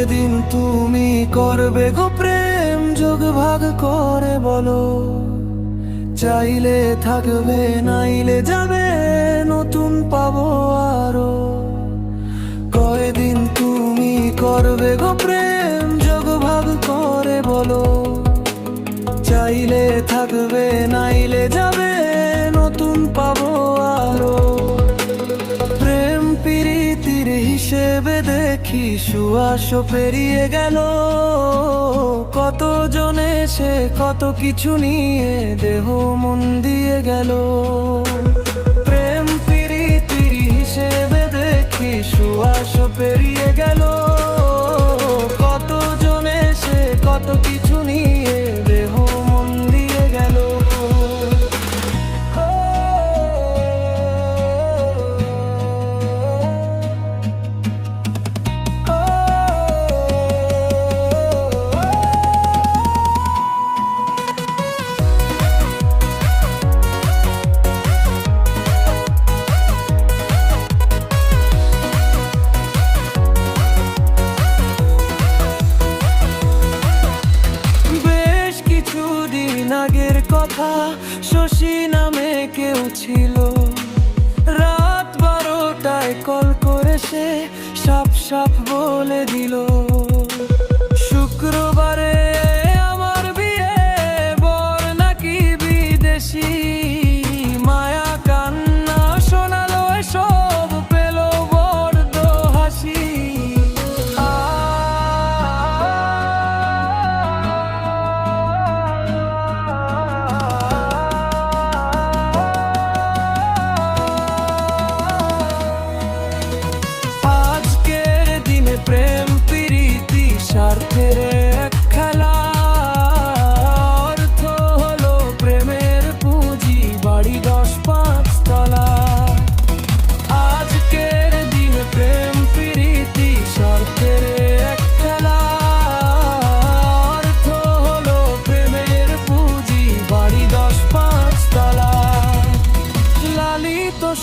যেদিন তুমি করবে গো প্রেম, যোগ ভাগ করে বলো। চাইলে থাকবে, নাইলে যাবে, নতুন পাবো আরও। কয়েদিন তুমি করবে গো প্রেম, যোগ ভাগ করে বলো। চাইলে থাকবে, নাইলে যাবে, নতুন পাবো আরও দেখি সুয়াস পেরিয়ে গেল। কত জনে সে কত কিছু নিয়ে দেহ মন দিয়ে গেল। প্রেম প্রীতির হিসেবে দেখি সুয়াস শশী নামে কেউ ছিল। রাত বারোটায় কল করে সে সাপ সাপ বলে দিল। শুক্রবারে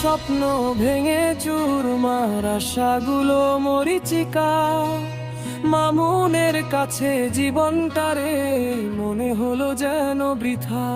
স্বপ্ন ভেঙে চুরমার সাগুলো মরিচিকা। মামুনের কাছে জীবনটারে মনে হলো যেন বৃথা।